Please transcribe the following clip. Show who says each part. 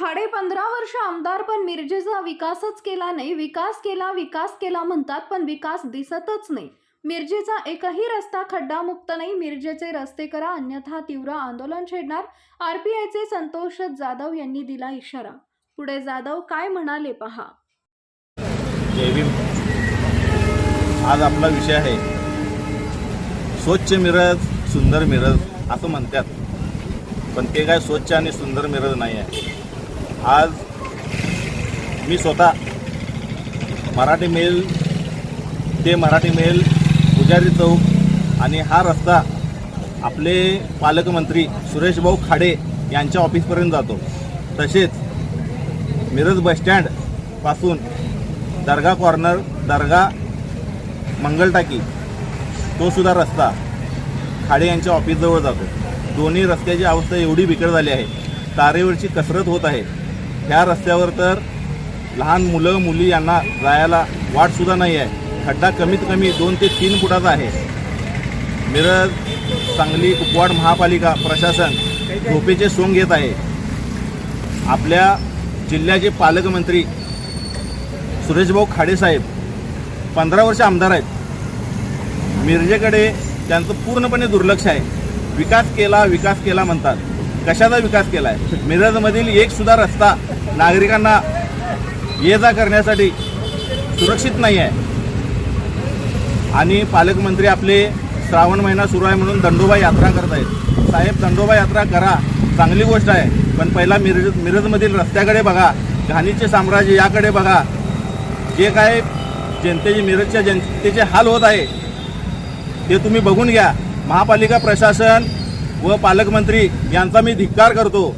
Speaker 1: खाडे पंधरा वर्ष आमदार पण मिरजेचा विकासच केला नाही. विकास केला विकास केला म्हणतात पण विकास दिसतच नाही. मिरजेचा एकही रस्ता खड्डामुक्त नाही. मिरजेचे रस्ते करा अन्यथा तीव्र आंदोलन छेडणार. आरपीआयचे संतोष जाधव यांनी दिला इशारा. पुढे जाधव काय म्हणाले पहा.
Speaker 2: आज आपला विषय आहे. स्वच्छ मिरज सुंदर मिरज असं म्हणतात. पण ते काय स्वच्छ आणि सुंदर मिरज नाही आहे. आज मी स्वतः मराठी मेल ते मराठी मेल पुजारी चौक आणि हा रस्ता आपले पालकमंत्री सुरेशभाऊ खाडे यांच्या ऑफिसपर्यंत जातो. तसेच मिरज बसस्टँडपासून दर्गा कॉर्नर दर्गा मंगलटाकी तो सुद्धा रस्ता खाडे यांच्या ऑफिसजवळ जातो. दोन्ही रस्त्याची अवस्था एवढी बिकट झाली आहे. तारेवरची कसरत होत आहे. ह्या रस्त्यावर तर लहान मुलं मुली यांना जायला वाटसुद्धा नाही आहे. खड्डा कमीत कमी दोन ते तीन फुटाचा आहे. मिरज सांगली कुपवाड महापालिका प्रशासन झोपेचे सोंग घेत आहे. आपल्या जिल्ह्याचे पालकमंत्री सुरेशभाऊ खाडेसाहेब पंधरा वर्ष आमदार आहेत. मिरजेकडे त्यांचं पूर्णपणे दुर्लक्ष आहे. विकास केला विकास केला म्हणतात. कशाचा विकास केला आहे मिरजमधील एकसुद्धा रस्ता नागरिकांना ये जा करण्यासाठी सुरक्षित नाही आहे आणि पालकमंत्री आपले श्रावण महिना सुरू आहे म्हणून दंडोबा यात्रा करत आहेत साहेब दंडोबा यात्रा करा. चांगली गोष्ट आहे. पण पहिला मिरज मिरजमधील रस्त्याकडे बघा. घाणीचे साम्राज्य याकडे बघा. जे काय जनतेचे मिरजच्या जनतेचे हाल होत आहे ते तुम्ही बघून घ्या. महापालिका प्रशासन व पालकमंत्री यांचा मी धिक्कार करतो.